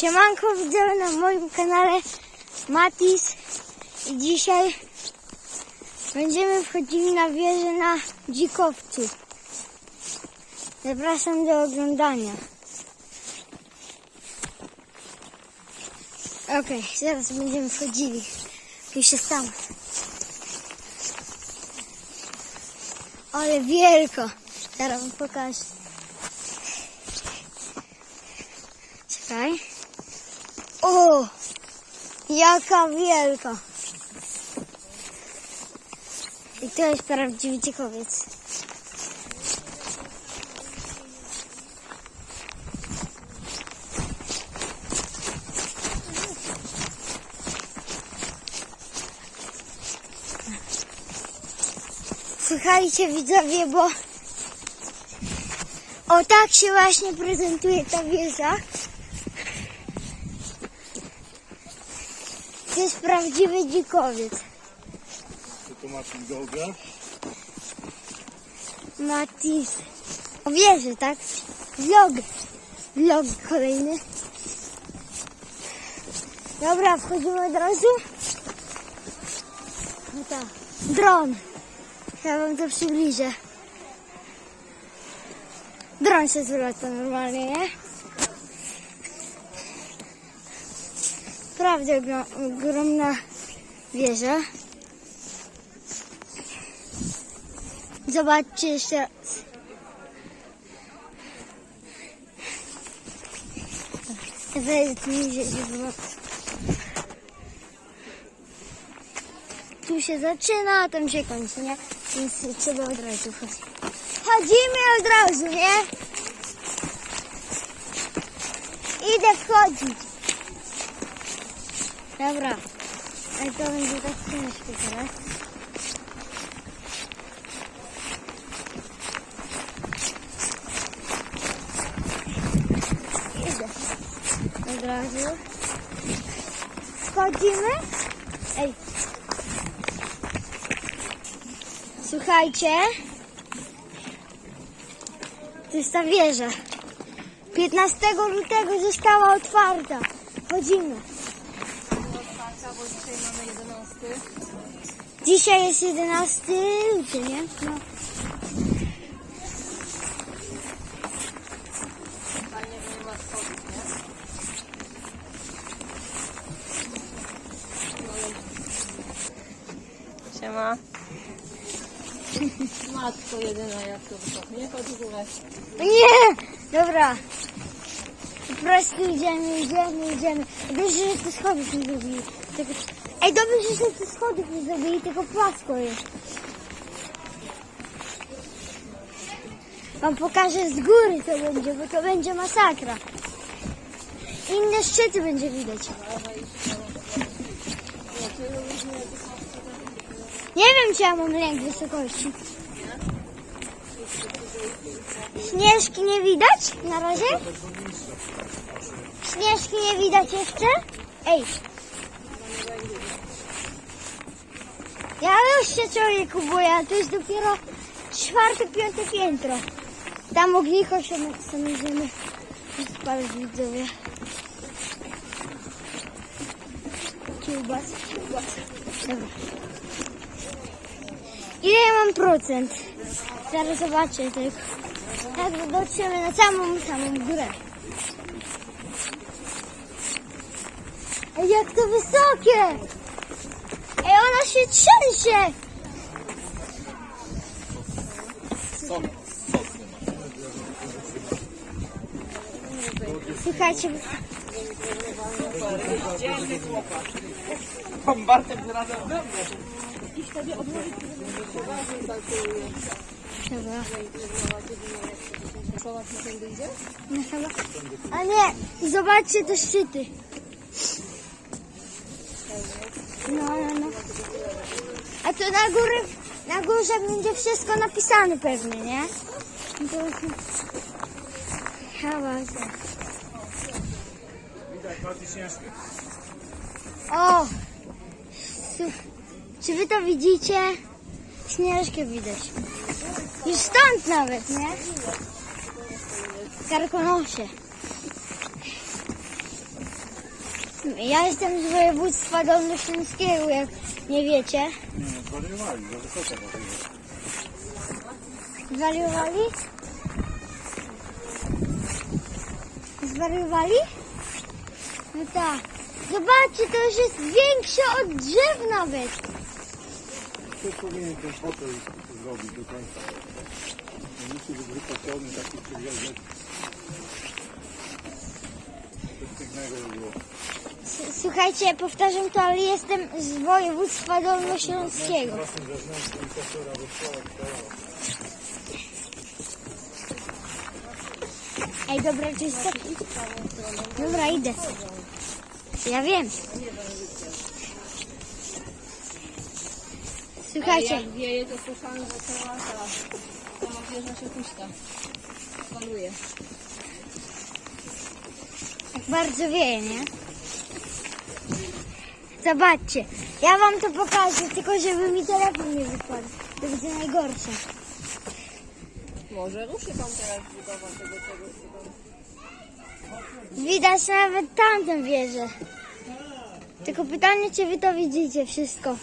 Siemanko, widzę na moim kanale Matis i dzisiaj będziemy wchodzili na wieżę na dzikowcu. Zapraszam do oglądania. Okej, zaraz będziemy wchodzili. Już się stało. Ale wielko. Zaraz wam pokażę. Czekaj. O! Jaka wielka! I to jest prawdziwy ciekowiec. Słuchajcie widzowie, bo o tak się właśnie prezentuje ta wieża. To jest prawdziwy dzikowiec. Tu masz geograf. Matis. O wieży, tak? Vlog. Vlog kolejny. Dobra, wchodzimy od razu. No tak. Dron. Ja wam to przybliżę. Dron się zwraca normalnie, nie? Ogro- ogromna wieża. Zobaczcie jeszcze raz. Tu się zaczyna, a tam się kończy, nie? Więc trzeba od razu wchodzić. Chodzimy od razu, nie? Idę wchodzić. Dobra. Ale to będzie tak ciężko teraz. Idę. Od razu. Wchodzimy. Ej. Słuchajcie. To jest ta wieża. 15 lutego została otwarta. Chodzimy. Bo dzisiaj mamy 11. Dzisiaj jest 11 luty, nie? No. Fajnie, że nie ma schodów, nie? Siema. Matko jedyna, jak to wysoko. Nie chodź w górę. Nie! Dobra. Po prostu idziemy, idziemy, idziemy. Dobrze, że te schodów nie zrobili. Tylko... Ej, dobrze, że te schodów nie zrobili, tylko płasko jest. Wam pokażę z góry to będzie, bo to będzie masakra. Inne szczyty będzie widać. Nie wiem, czy ja mam lęk wysokości. Śnieżki nie widać na razie? Śnieżki nie widać jeszcze? Ej. Ja już się człowieku boję, a to jest dopiero czwarte, piąte piętro. Tam ognicho się samymi spalić widzowie. Kiełbas, kiełbas. Dobra. Ile ja mam procent? Zaraz zobaczę tylko. Tak dotrzemy na samą, samą górę. Ej, jak to wysokie! Się trzęsie! Słuchajcie, Pan Bartek mną. dobra. Słowa na tym wyjdzie? No chyba. A nie, i zobaczcie te szczyty. No, no, no. To na na górze będzie wszystko napisane pewnie, nie? To... Hałas. Widać. O! Czy wy to widzicie? Śnieżkę widać. Już stąd nawet, nie? Karkonosze. Ja jestem z województwa dolnośląskiego, jak nie wiecie. Nie, no zwariowali, za. Zwariowali? No tak. Zobaczcie, to już jest większe od drzew nawet. Ktoś powinien ten hotel zrobić do końca. Nie musi być wypoczony, taki przywiązek. Coś pięknego by było. Słuchajcie, powtarzam to, ale jestem z województwa dolnośląskiego. Ej, dobra, to jest taki... Dobra, idę. Ja wiem. Słuchajcie, Jak wieje, to słyszałam, że cała ta sama wieża się puszcza. Faluje. tak bardzo wieje, nie? Zobaczcie, ja wam to pokażę, tylko żeby mi telefon nie wypadł. To będzie najgorsze. Może ruszy pan teraz budowa tego czegoś. Widać nawet tamtą wieżę. Tylko pytanie, czy wy to widzicie wszystko.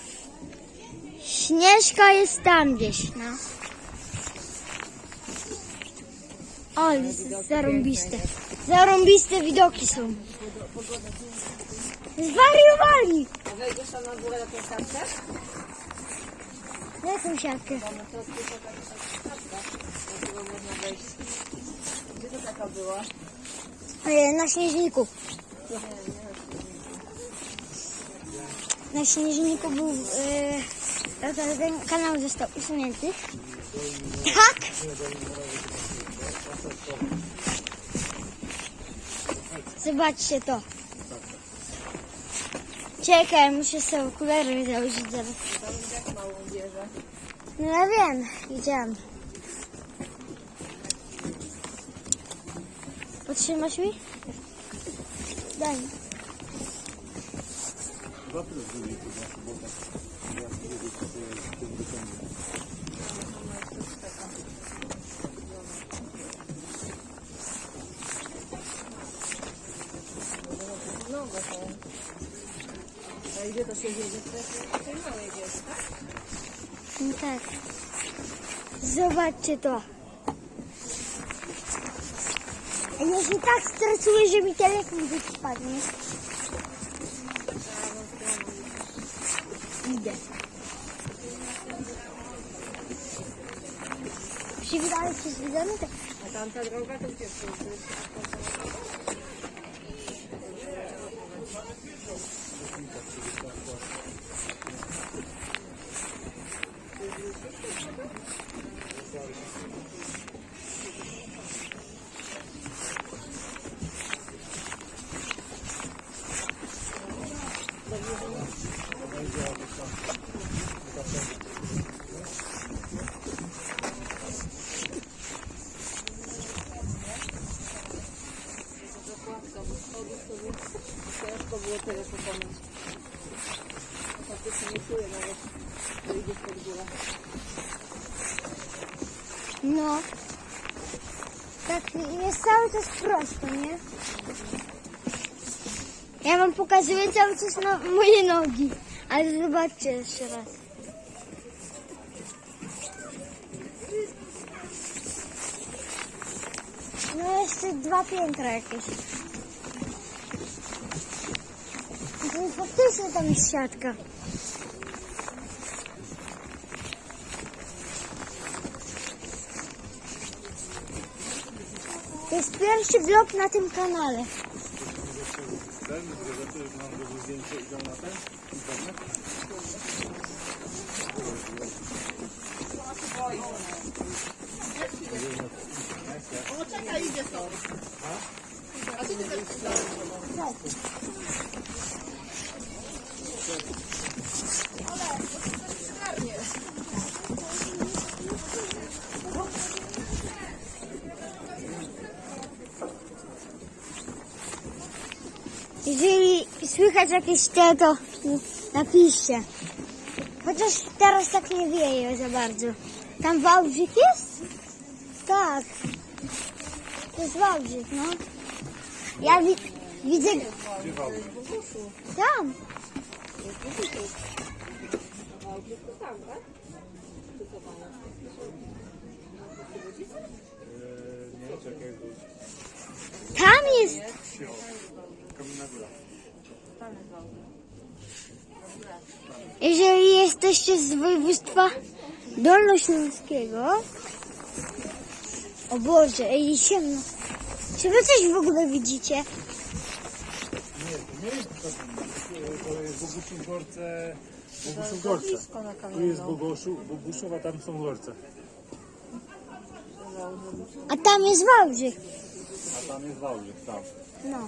Śnieżka jest tam gdzieś, no. O, jest zarąbiste. Zarąbiste widoki są. Zwariowali! A wejdziesz tam na górę na tą kartę? Na jaką siatkę? Na środku jest taka kartka, do którą można wejść. Gdzie to taka była? Na śnieżniku. Na śnieżniku był... E, to ten kanał został usunięty. Tak? Zobaczcie to. Czekaj, muszę sobie okulary założyć zaraz. Tam jak małą wieżę. No ja wiem, widziałam. Potrzymasz mi? Daj. mi. Zawsze zrobili to znaczy, bo tak. Ja nie wiem, co to jest, to wyciągnie. No, bo to... A gdzie to się wiedzie? To jest w tej małej wieży, tak? No tak. Zobaczcie to. A Ja się tak stresuję, że mi telefon wypadnie. Idę. Przywitamy się z widzami, tak A tamta droga to gdzie to jest? Zakładka, bo schodów to by ciężko było tyle pokonać. Faktycznie nie czuję nawet, że idziesz pod górę. No. Tak, jest cały czas prosto, nie? Ja wam pokazuję cały czas na moje nogi. Ale zobaczcie jeszcze raz. No jeszcze dwa piętra jakieś. No faktycznie tam jest siatka. Jest pierwszy vlog na tym kanale. Ten, gdzie rzeczy mam robić zdjęcie idą na ten? Internet? Jeżeli słychać jakieś te, to napiszcie. Chociaż teraz tak nie wieje za bardzo. Tam Wałbrzyk jest? Tak. To jest Wałbrzyk, no. Ja, wi- Widzę tam. Tam jest. Sio. Kamienna góra. Jeżeli jesteście z województwa dolnośląskiego. O Boże, ej, ciemno. Czy wy coś w ogóle widzicie? Nie, to nie jest to, to jest Boguszów Gorce. Boguszów Gorce. Tu jest kamienną. Boguszów, Boguszów, a tam są Gorce. A tam jest Wałbrzych. A tam jest Wałbrzych, tam. No.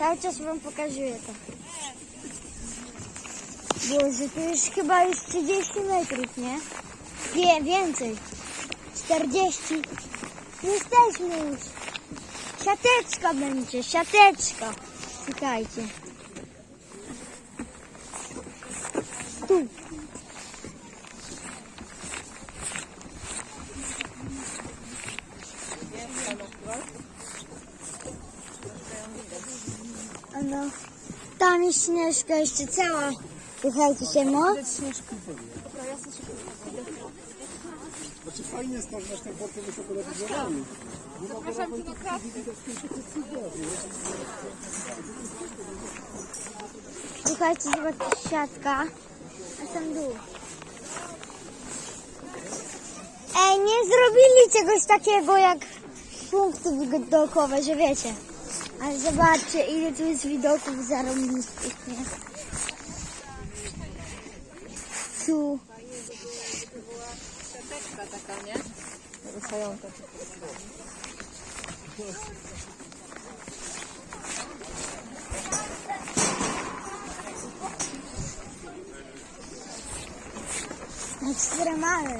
Cały czas wam pokazuję to. Boże, to już chyba już 30 metrów, nie? Wie, więcej. 40. Jesteśmy już. Siateczka będzie, siateczka. Słuchajcie. Tu. A No, tam jest śnieżka jeszcze cała. Słuchajcie się, no. Znaczy fajnie jest to, że nasz ten workiem wysoko lepiej działają. Zapraszam cię do kratki. Słuchajcie, zobaczcie, siatka. A tam dół. Ej, nie zrobili czegoś takiego jak punkty widokowe, że wiecie. Ale zobaczcie, ile tu jest widoków zarąbistych, nie? Tu. Siateczka taka, nie? Ruszająca. Ekstremalne.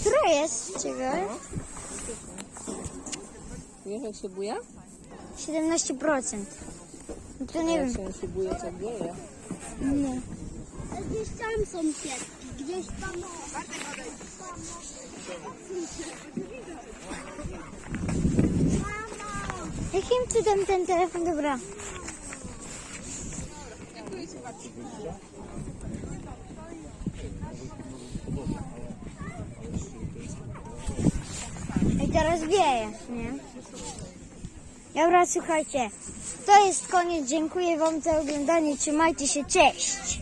Które jest? Czego? Wiesz jak się buja? 17%. No to nie wiem. Jak się buje, co wieje. Nie. Gdzieś tam są pietki, gdzieś tam. Jakim cudem ten telefon, dobra. I teraz wieje, nie? Dobra, słuchajcie. To jest koniec. Dziękuję Wam za oglądanie. Trzymajcie się. Cześć.